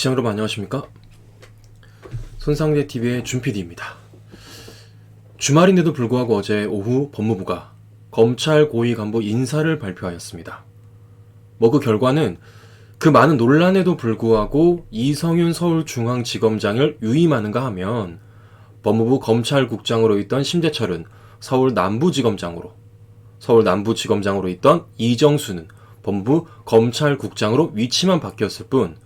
시청자 여러분 안녕하십니까? 손상대 TV의 준PD입니다. 주말인데도 불구하고 어제 오후 법무부가 검찰 고위 간부 인사를 발표하였습니다. 뭐 그 결과는 그 많은 논란에도 불구하고 이성윤 서울중앙지검장을 유임하는가 하면 법무부 검찰국장으로 있던 심재철은 서울 남부지검장으로 서울 남부지검장으로 있던 이정수는 법무부 검찰국장으로 위치만 바뀌었을 뿐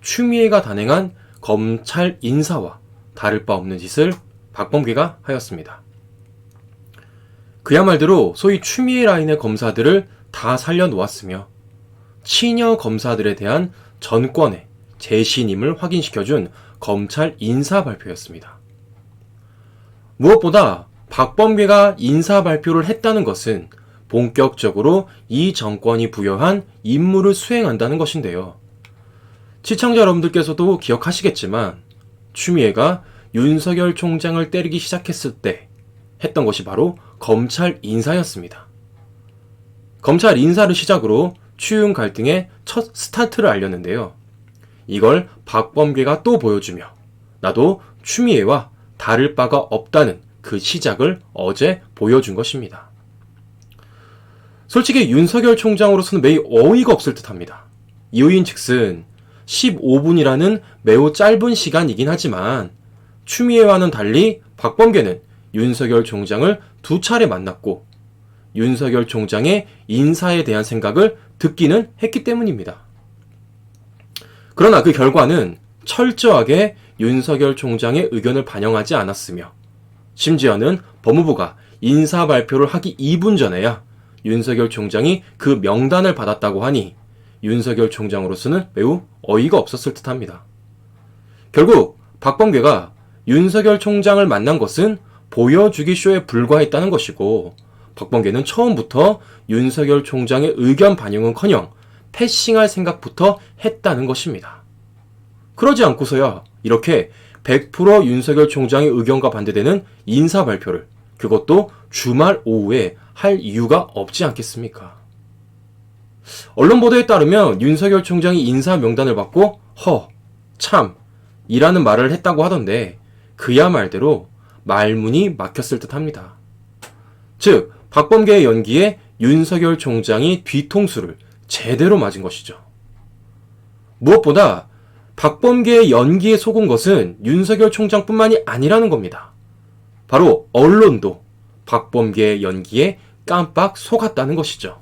추미애가 단행한 검찰 인사와 다를 바 없는 짓을 박범계가 하였습니다. 그야 말대로 소위 추미애 라인의 검사들을 다 살려놓았으며 친여 검사들에 대한 전권의 재신임을 확인시켜준 검찰 인사 발표였습니다. 무엇보다 박범계가 인사 발표를 했다는 것은 본격적으로 이 정권이 부여한 임무를 수행한다는 것인데요. 시청자 여러분들께서도 기억하시겠지만 추미애가 윤석열 총장을 때리기 시작했을 때 했던 것이 바로 검찰 인사였습니다. 검찰 인사를 시작으로 추윤 갈등의 첫 스타트를 알렸는데요. 이걸 박범계가 또 보여주며 나도 추미애와 다를 바가 없다는 그 시작을 어제 보여준 것입니다. 솔직히 윤석열 총장으로서는 매우 어이가 없을 듯 합니다. 이유인 즉슨 15분이라는 매우 짧은 시간이긴 하지만 추미애와는 달리 박범계는 윤석열 총장을 두 차례 만났고 윤석열 총장의 인사에 대한 생각을 듣기는 했기 때문입니다. 그러나 그 결과는 철저하게 윤석열 총장의 의견을 반영하지 않았으며 심지어는 법무부가 인사 발표를 하기 2분 전에야 윤석열 총장이 그 명단을 받았다고 하니 윤석열 총장으로서는 매우 어이가 없었을 듯 합니다. 결국 박범계가 윤석열 총장을 만난 것은 보여주기 쇼에 불과했다는 것이고 박범계는 처음부터 윤석열 총장의 의견 반영은 커녕 패싱할 생각부터 했다는 것입니다. 그러지 않고서야 이렇게 100% 윤석열 총장의 의견과 반대되는 인사 발표를 그것도 주말 오후에 할 이유가 없지 않겠습니까? 언론 보도에 따르면 윤석열 총장이 인사 명단을 받고 허, 참, 이라는 말을 했다고 하던데 그야 말대로 말문이 막혔을 듯 합니다. 즉, 박범계의 연기에 윤석열 총장이 뒤통수를 제대로 맞은 것이죠. 무엇보다 박범계의 연기에 속은 것은 윤석열 총장뿐만이 아니라는 겁니다. 바로 언론도 박범계의 연기에 깜빡 속았다는 것이죠.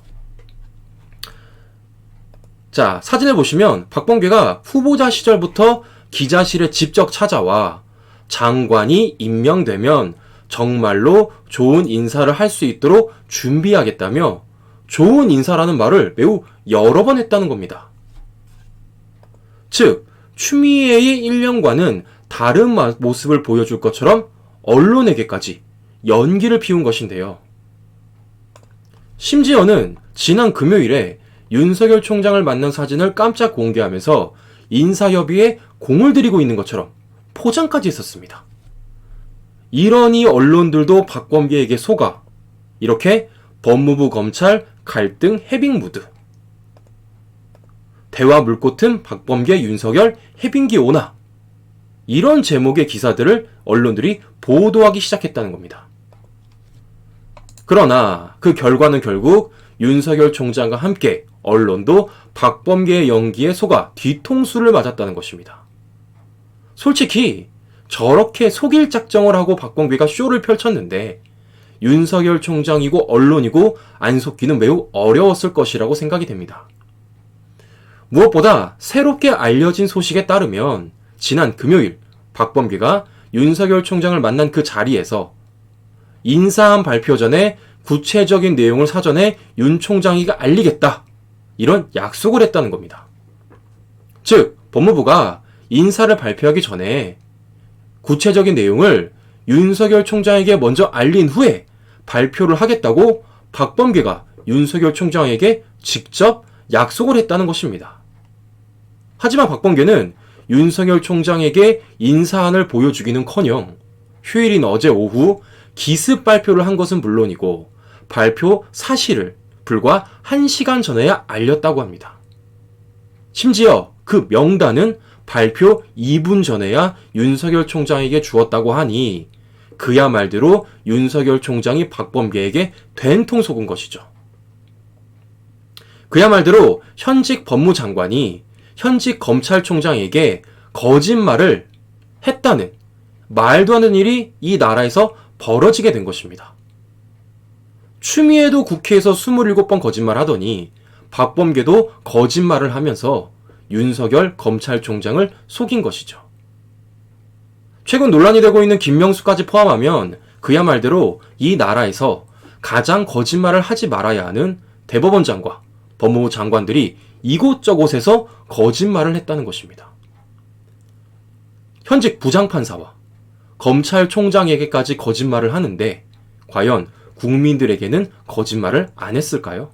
자, 사진을 보시면 박범계가 후보자 시절부터 기자실에 직접 찾아와 장관이 임명되면 정말로 좋은 인사를 할 수 있도록 준비하겠다며 좋은 인사라는 말을 매우 여러 번 했다는 겁니다. 즉, 추미애의 1년과는 다른 모습을 보여줄 것처럼 언론에게까지 연기를 피운 것인데요. 심지어는 지난 금요일에 윤석열 총장을 만난 사진을 깜짝 공개하면서 인사협의에 공을 들이고 있는 것처럼 포장까지 했었습니다. 이러니 언론들도 박범계에게 속아 이렇게 법무부 검찰 갈등 해빙 무드 대화 물꽃 틈 박범계 윤석열 해빙기 오나 이런 제목의 기사들을 언론들이 보도하기 시작했다는 겁니다. 그러나 그 결과는 결국 윤석열 총장과 함께 언론도 박범계의 연기에 속아 뒤통수를 맞았다는 것입니다. 솔직히 저렇게 속일 작정을 하고 박범계가 쇼를 펼쳤는데 윤석열 총장이고 언론이고 안 속기는 매우 어려웠을 것이라고 생각이 됩니다. 무엇보다 새롭게 알려진 소식에 따르면 지난 금요일 박범계가 윤석열 총장을 만난 그 자리에서 인사안 발표 전에 구체적인 내용을 사전에 윤 총장이가 알리겠다. 이런 약속을 했다는 겁니다. 즉, 법무부가 인사를 발표하기 전에 구체적인 내용을 윤석열 총장에게 먼저 알린 후에 발표를 하겠다고 박범계가 윤석열 총장에게 직접 약속을 했다는 것입니다. 하지만 박범계는 윤석열 총장에게 인사안을 보여주기는 커녕 휴일인 어제 오후 기습 발표를 한 것은 물론이고 발표 사실을 불과 1시간 전에야 알렸다고 합니다. 심지어 그 명단은 발표 2분 전에야 윤석열 총장에게 주었다고 하니 그야 말대로 윤석열 총장이 박범계에게 된통 속은 것이죠. 그야 말대로 현직 법무장관이 현직 검찰총장에게 거짓말을 했다는 말도 안 되는 일이 이 나라에서 벌어지게 된 것입니다. 추미애도 국회에서 27번 거짓말 하더니 박범계도 거짓말을 하면서 윤석열 검찰총장을 속인 것이죠. 최근 논란이 되고 있는 김명수까지 포함하면 그야 말대로 이 나라에서 가장 거짓말을 하지 말아야 하는 대법원장과 법무부 장관들이 이곳저곳에서 거짓말을 했다는 것입니다. 현직 부장판사와 검찰총장에게까지 거짓말을 하는데 과연 국민들에게는 거짓말을 안 했을까요?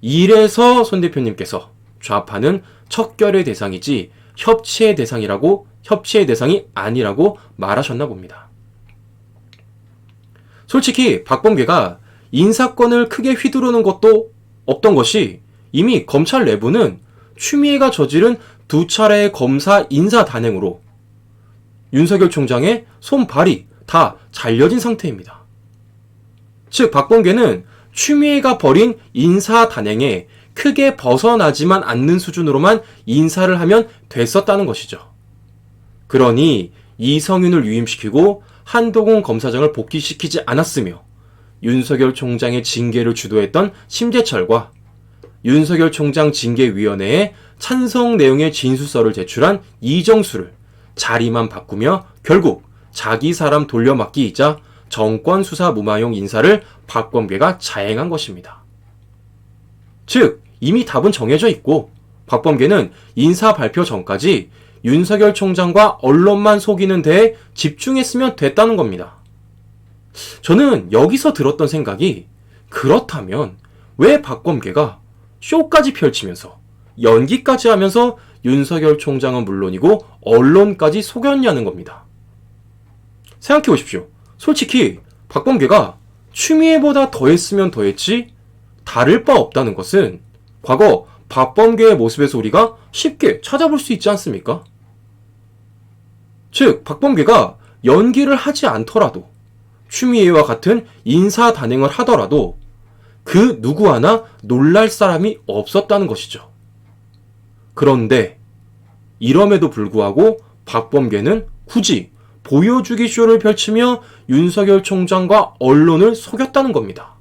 이래서 손 대표님께서 좌파는 척결의 대상이지 협치의 대상이라고 협치의 대상이 아니라고 말하셨나 봅니다. 솔직히 박범계가 인사권을 크게 휘두르는 것도 없던 것이 이미 검찰 내부는 추미애가 저지른 두 차례의 검사 인사 단행으로 윤석열 총장의 손발이 다 잘려진 상태입니다. 즉 박범계는 추미애가 벌인 인사 단행에 크게 벗어나지만 않는 수준으로만 인사를 하면 됐었다는 것이죠. 그러니 이성윤을 유임시키고 한동훈 검사장을 복귀시키지 않았으며 윤석열 총장의 징계를 주도했던 심재철과 윤석열 총장 징계위원회에 찬성 내용의 진술서를 제출한 이정수를 자리만 바꾸며 결국 자기 사람 돌려막기이자 정권 수사 무마용 인사를 박범계가 자행한 것입니다. 즉, 이미 답은 정해져 있고 박범계는 인사 발표 전까지 윤석열 총장과 언론만 속이는 데에 집중했으면 됐다는 겁니다. 저는 여기서 들었던 생각이 그렇다면 왜 박범계가 쇼까지 펼치면서 연기까지 하면서 윤석열 총장은 물론이고 언론까지 속였냐는 겁니다. 생각해 보십시오. 솔직히 박범계가 추미애보다 더했으면 더했지 다를 바 없다는 것은 과거 박범계의 모습에서 우리가 쉽게 찾아볼 수 있지 않습니까? 즉, 박범계가 연기를 하지 않더라도 추미애와 같은 인사 단행을 하더라도 그 누구 하나 놀랄 사람이 없었다는 것이죠. 그런데 이럼에도 불구하고 박범계는 굳이 보여주기 쇼를 펼치며 윤석열 총장과 언론을 속였다는 겁니다.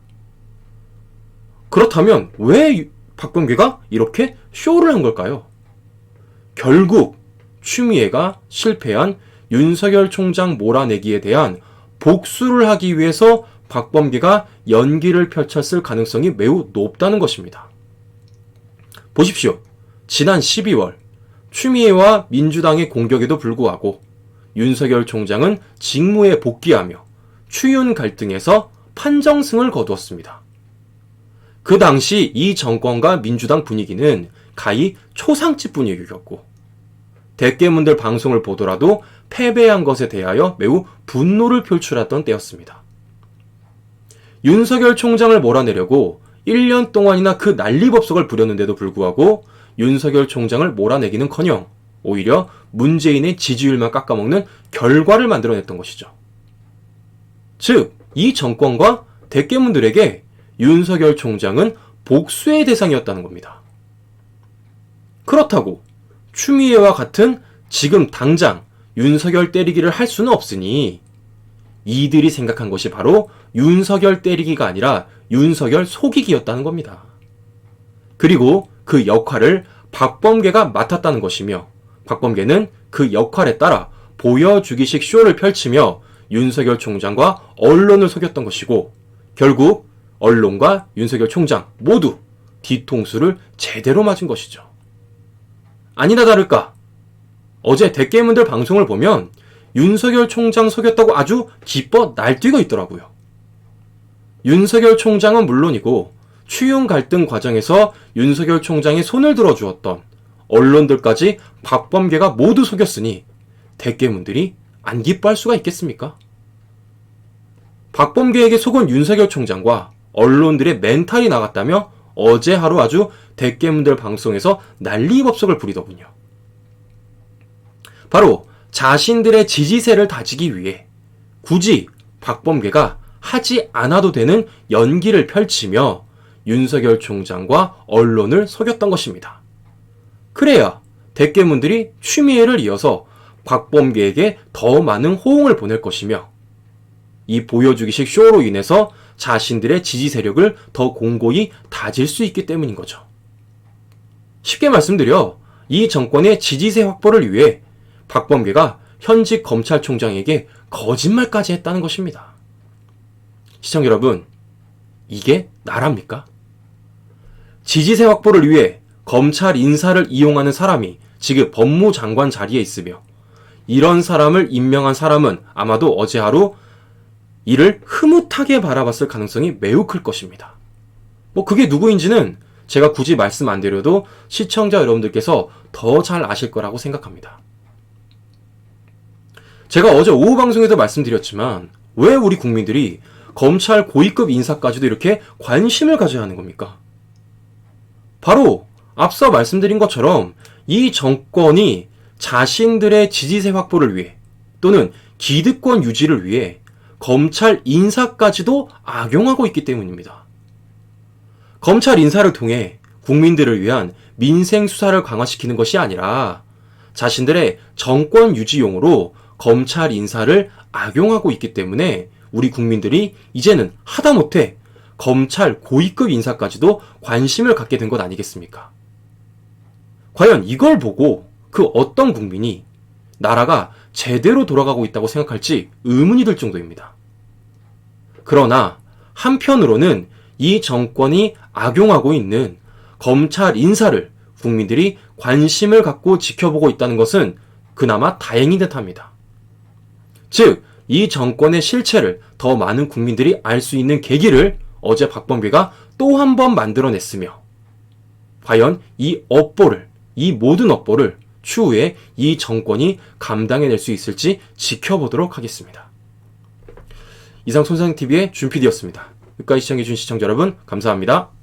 그렇다면 왜 박범계가 이렇게 쇼를 한 걸까요? 결국 추미애가 실패한 윤석열 총장 몰아내기에 대한 복수를 하기 위해서 박범계가 연기를 펼쳤을 가능성이 매우 높다는 것입니다. 보십시오. 지난 12월 추미애와 민주당의 공격에도 불구하고 윤석열 총장은 직무에 복귀하며 추윤 갈등에서 판정승을 거두었습니다. 그 당시 이 정권과 민주당 분위기는 가히 초상집 분위기였고 대깨문들 방송을 보더라도 패배한 것에 대하여 매우 분노를 표출했던 때였습니다. 윤석열 총장을 몰아내려고 1년 동안이나 그 난리법석을 부렸는데도 불구하고 윤석열 총장을 몰아내기는 커녕 오히려 문재인의 지지율만 깎아먹는 결과를 만들어냈던 것이죠. 즉, 이 정권과 대깨문들에게 윤석열 총장은 복수의 대상이었다는 겁니다. 그렇다고 추미애와 같은 지금 당장 윤석열 때리기를 할 수는 없으니 이들이 생각한 것이 바로 윤석열 때리기가 아니라 윤석열 속이기였다는 겁니다. 그리고 그 역할을 박범계가 맡았다는 것이며 박범계는 그 역할에 따라 보여주기식 쇼를 펼치며 윤석열 총장과 언론을 속였던 것이고 결국 언론과 윤석열 총장 모두 뒤통수를 제대로 맞은 것이죠. 아니나 다를까 어제 대깨문들 방송을 보면 윤석열 총장 속였다고 아주 기뻐 날뛰고 있더라고요. 윤석열 총장은 물론이고 추윤 갈등 과정에서 윤석열 총장이 손을 들어주었던 언론들까지 박범계가 모두 속였으니 대깨문들이 안 기뻐할 수가 있겠습니까? 박범계에게 속은 윤석열 총장과 언론들의 멘탈이 나갔다며 어제 하루 아주 대깨문들 방송에서 난리법석을 부리더군요. 바로 자신들의 지지세를 다지기 위해 굳이 박범계가 하지 않아도 되는 연기를 펼치며 윤석열 총장과 언론을 속였던 것입니다. 그래야 대깨문들이 추미애를 이어서 박범계에게 더 많은 호응을 보낼 것이며 이 보여주기식 쇼로 인해서 자신들의 지지 세력을 더 공고히 다질 수 있기 때문인 거죠. 쉽게 말씀드려 이 정권의 지지세 확보를 위해 박범계가 현직 검찰총장에게 거짓말까지 했다는 것입니다. 시청 여러분, 이게 나랍니까? 지지세 확보를 위해 검찰 인사를 이용하는 사람이 지금 법무장관 자리에 있으며 이런 사람을 임명한 사람은 아마도 어제 하루 이를 흐뭇하게 바라봤을 가능성이 매우 클 것입니다. 뭐 그게 누구인지는 제가 굳이 말씀 안 드려도 시청자 여러분들께서 더 잘 아실 거라고 생각합니다. 제가 어제 오후 방송에도 말씀드렸지만 왜 우리 국민들이 검찰 고위급 인사까지도 이렇게 관심을 가져야 하는 겁니까? 바로 앞서 말씀드린 것처럼 이 정권이 자신들의 지지세 확보를 위해 또는 기득권 유지를 위해 검찰 인사까지도 악용하고 있기 때문입니다. 검찰 인사를 통해 국민들을 위한 민생 수사를 강화시키는 것이 아니라 자신들의 정권 유지용으로 검찰 인사를 악용하고 있기 때문에 우리 국민들이 이제는 하다못해 검찰 고위급 인사까지도 관심을 갖게 된 것 아니겠습니까? 과연 이걸 보고 그 어떤 국민이 나라가 제대로 돌아가고 있다고 생각할지 의문이 들 정도입니다. 그러나 한편으로는 이 정권이 악용하고 있는 검찰 인사를 국민들이 관심을 갖고 지켜보고 있다는 것은 그나마 다행인 듯 합니다. 즉, 이 정권의 실체를 더 많은 국민들이 알 수 있는 계기를 어제 박범계가 또 한 번 만들어냈으며, 과연 이 업보를, 이 모든 업보를 추후에 이 정권이 감당해낼 수 있을지 지켜보도록 하겠습니다. 이상 손상TV의 준PD였습니다. 끝까지 시청해주신 시청자 여러분, 감사합니다.